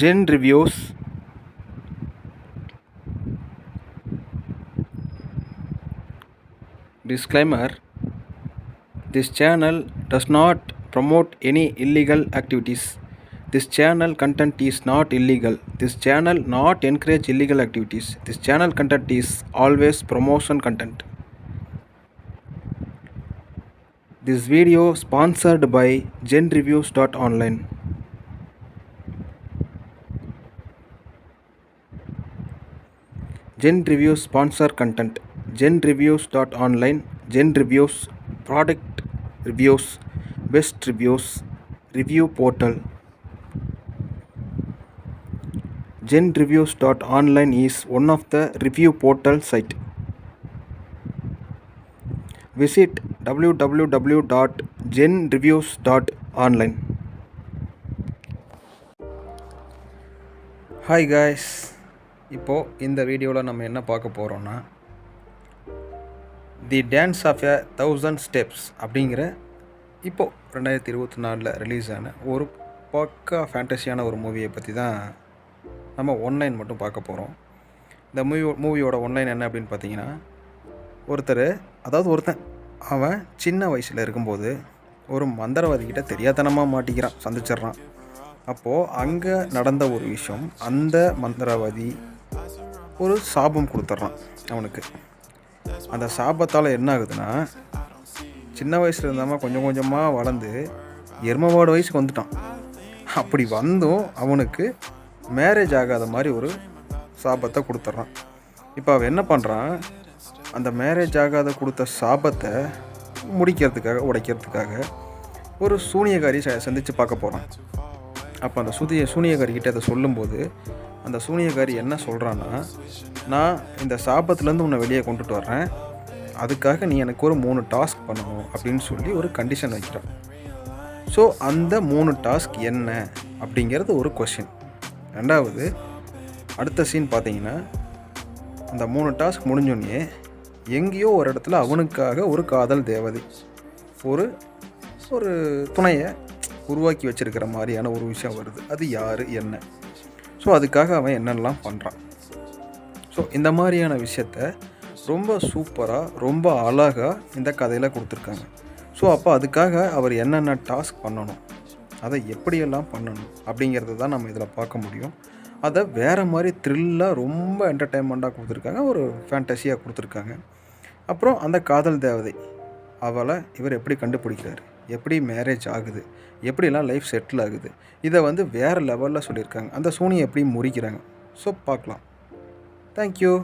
Gen Reviews Disclaimer This channel does not promote any illegal activities. This channel content is not illegal. This channel not encourage illegal activities. This channel content is always promotion content. This video sponsored by genreviews.online. Gen reviews sponsor content gen reviews dot online gen reviews product reviews best reviews review portal gen reviews dot online is one of the review portal site visit W W W dot gen reviews dot online hi guys இப்போது இந்த வீடியோவில் நம்ம என்ன பார்க்க போகிறோன்னா the dance of a thousand steps அப்படிங்கிற இப்போது ரெண்டாயிரத்தி இருபத்தி நாலில் ரிலீஸ் ஆன ஒரு பக்கா ஃபேண்டஸியான ஒரு மூவியை பற்றி தான் நம்ம ஒன்லைன் மட்டும் பார்க்க போகிறோம் இந்த மூவி மூவியோட ஒன்லைன் என்ன அப்படின்னு பார்த்தீங்கன்னா ஒருத்தர் அதாவது ஒருத்தன் அவன் சின்ன வயசில் இருக்கும்போது ஒரு மந்திரவாதிக்கிட்ட தெரியாதனமாக மாட்டிக்கிறான் சந்திச்சிட்றான். அப்போது அங்கே நடந்த ஒரு விஷயம் அந்த மந்திரவாதி ஒரு சாபம் கொடுத்துட்றான் அவனுக்கு. அந்த சாபத்தால் என்ன ஆகுதுன்னா சின்ன வயசில் இருந்தாமல் கொஞ்சம் கொஞ்சமாக வளர்ந்து எருமவாடு வயசுக்கு வந்துட்டான். அப்படி வந்தும் அவனுக்கு மேரேஜ் ஆகாத மாதிரி ஒரு சாபத்தை கொடுத்துட்றான். இப்போ அவன் என்ன பண்ணுறான் அந்த மேரேஜ் ஆகாத கொடுத்த சாபத்தை முடிக்கிறதுக்காக உடைக்கிறதுக்காக ஒரு சூனியக்காரி சந்தித்து பார்க்க போகிறான் அப்போ அந்த சுதிய சூனியக்காரிக்கிட்ட அதை சொல்லும்போது அந்த சூனியக்காரி என்ன சொல்கிறான்னா நான் இந்த சாபத்துலேருந்து உன்னை வெளியே கொண்டுட்டு வர்றேன். அதுக்காக நீ எனக்கு ஒரு மூணு டாஸ்க் பண்ணணும். அப்படின்னு சொல்லி ஒரு கண்டிஷன் வைக்கிறான். ஸோ அந்த மூணு டாஸ்க் என்ன? அப்படிங்கிறது ஒரு கொஷின் ரெண்டாவது அடுத்த சீன் பார்த்தீங்கன்னா அந்த மூணு டாஸ்க் முடிஞ்சோடனே எங்கேயோ ஒரு இடத்துல அவனுக்காக ஒரு காதல் தேவதை ஒரு ஒரு துணையை உருவாக்கி வச்சுருக்கிற மாதிரியான ஒரு விஷயம் வருது. அது யார்? என்ன? ஸோ அதுக்காக அவன் என்னெல்லாம் பண்ணுறான் ஸோ இந்த மாதிரியான விஷயத்த ரொம்ப சூப்பராக ரொம்ப அழகாக இந்த கதையில் கொடுத்துருக்காங்க. ஸோ அப்போ அதுக்காக அவர் என்னென்ன டாஸ்க் பண்ணணும்? அதை எப்படியெல்லாம் பண்ணணும்? அப்படிங்கிறத தான் நம்ம இதில் பார்க்க முடியும். அதை வேறு மாதிரி த்ரில்லாக ரொம்ப என்டர்டைன்மெண்ட்டாக கொடுத்துருக்காங்க. ஒரு ஃபேண்டஸியாக கொடுத்துருக்காங்க. அப்புறம் அந்த காதல் தேவதை அவளை இவர் எப்படி கண்டுபிடிக்கிறாரு? எப்படி மேரேஜ் ஆகுது? எப்படிலாம் லைஃப் செட்டில் ஆகுது? இதை வந்து வேறு லெவலில் சொல்லியிருக்காங்க. அந்த சூனியை எப்படி முறிக்கிறாங்க? ஸோ பார்க்கலாம். தேங்க்யூ